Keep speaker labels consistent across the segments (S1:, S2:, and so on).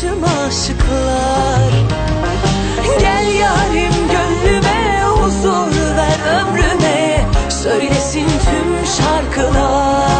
S1: Tüm aşıklar. Gel yarim gönlüme huzur ver ömrüme. Söylesin tüm şarkılar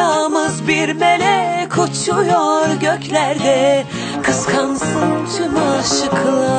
S1: Sevdamız bir melek uçuyor göklerde. Kıskansın tüm aşıklar